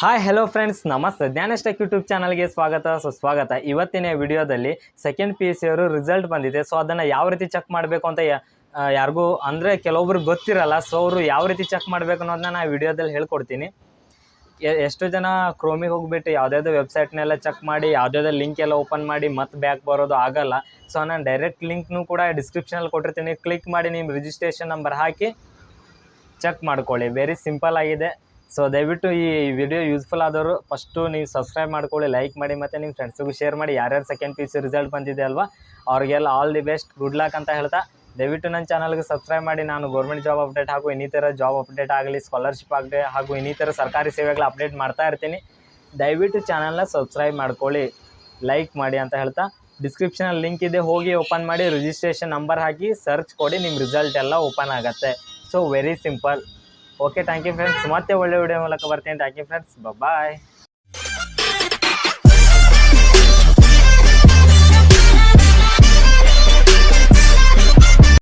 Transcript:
Hi hello friends ನಮಸ್ತೆ ಜ್ಞಾನಷ್ಟಕ್ YouTube ಚಾನಲ್ಗೆ ಸ್ವಾಗತ. ಸುಸ್ವಾಗತ ಇವತ್ತಿನ ವಿಡಿಯೋದಲ್ಲಿ ಸೆಕೆಂಡ್ ಪಿ ಯು ಸಿ ಅವರು ರಿಸಲ್ಟ್ ಬಂದಿದೆ. ಸೊ ಅದನ್ನು ಯಾವ ರೀತಿ ಚೆಕ್ ಮಾಡಬೇಕು ಅಂತ ಯಾರಿಗೂ ಅಂದರೆ ಕೆಲವೊಬ್ರು ಗೊತ್ತಿರಲ್ಲ. ಸೊ ಅವರು ಯಾವ ರೀತಿ ಚೆಕ್ ಮಾಡಬೇಕು ಅನ್ನೋದನ್ನ ನಾನು ವಿಡಿಯೋದಲ್ಲಿ ಹೇಳ್ಕೊಡ್ತೀನಿ. ಎಷ್ಟು ಜನ ಕ್ರೋಮಿಗೆ ಹೋಗ್ಬಿಟ್ಟು ಯಾವುದ್ಯಾವುದೋ ವೆಬ್ಸೈಟ್ನೆಲ್ಲ ಚೆಕ್ ಮಾಡಿ, ಯಾವುದ್ಯಾವುದೋ ಲಿಂಕ್ ಎಲ್ಲ ಓಪನ್ ಮಾಡಿ ಮತ್ತೆ ಬ್ಯಾಕ್ ಬರೋದು ಆಗಲ್ಲ. ಸೊ ನಾನು ಡೈರೆಕ್ಟ್ ಲಿಂಕ್ನು ಕೂಡ ಡಿಸ್ಕ್ರಿಪ್ಷನಲ್ಲಿ ಕೊಟ್ಟಿರ್ತೀನಿ. ಕ್ಲಿಕ್ ಮಾಡಿ ನಿಮ್ಮ ರಿಜಿಸ್ಟ್ರೇಷನ್ ನಂಬರ್ ಹಾಕಿ ಚೆಕ್ ಮಾಡ್ಕೊಳ್ಳಿ. ವೆರಿ ಸಿಂಪಲ್ ಆಗಿದೆ. ಸೊ ದಯವಿಟ್ಟು ಈ ವಿಡಿಯೋ ಯೂಸ್ಫುಲ್ ಆದವರು ಫಸ್ಟು ನೀವು ಸಬ್ಸ್ಕ್ರೈಬ್ ಮಾಡ್ಕೊಳ್ಳಿ ಲೈಕ್ ಮಾಡಿ ಮತ್ತು ನಿಮ್ಮ ಫ್ರೆಂಡ್ಸಿಗೂ ಶೇರ್ ಮಾಡಿ. ಯಾರ್ಯಾರು ಸೆಕೆಂಡ್ ಪಿ ಸಿ ರಿಸಲ್ಟ್ ಬಂದಿದೆ ಅಲ್ವಾ, ಅವ್ರಿಗೆಲ್ಲ all the best good luck ಅಂತ ಹೇಳ್ತಾ. ದಯವಿಟ್ಟು ನನ್ನ ಚಾನಲ್ಗೆ ಸಬ್ಸ್ಕ್ರೈಬ್ ಮಾಡಿ. ನಾನು ಗೌರ್ಮೆಂಟ್ ಜಾಬ್ ಅಪ್ಡೇಟ್ ಹಾಗೂ ಇನ್ನಿತರ ಜಾಬ್ ಅಪ್ಡೇಟ್ ಆಗಲಿ ಸ್ಕಾಲರ್ಶಿಪ್ ಆಗಲಿ ಹಾಗೂ ಇನ್ನಿತರ ಸರ್ಕಾರಿ ಸೇವೆಗಳ ಅಪ್ಡೇಟ್ ಮಾಡ್ತಾ ಇರ್ತೀನಿ. ದಯವಿಟ್ಟು ಚಾನಲ್ನ ಸಬ್ಸ್ಕ್ರೈಬ್ ಮಾಡ್ಕೊಳ್ಳಿ ಲೈಕ್ ಮಾಡಿ ಅಂತ ಹೇಳ್ತಾ. ಡಿಸ್ಕ್ರಿಪ್ಷನಲ್ಲಿ ಲಿಂಕ್ ಇದೆ, ಹೋಗಿ ಓಪನ್ ಮಾಡಿ ರಿಜಿಸ್ಟ್ರೇಷನ್ ನಂಬರ್ ಹಾಕಿ ಸರ್ಚ್ ಕೊಡಿ ನಿಮ್ಮ ರಿಸಲ್ಟ್ ಎಲ್ಲ ಓಪನ್ ಆಗುತ್ತೆ. So very simple okay thank you friends ಮತ್ತೆ ಒಳ್ಳೆ ವಿಡಿಯೋ ಮೂಲಕ ಬರ್ತೀನಿ. Thank you friends bye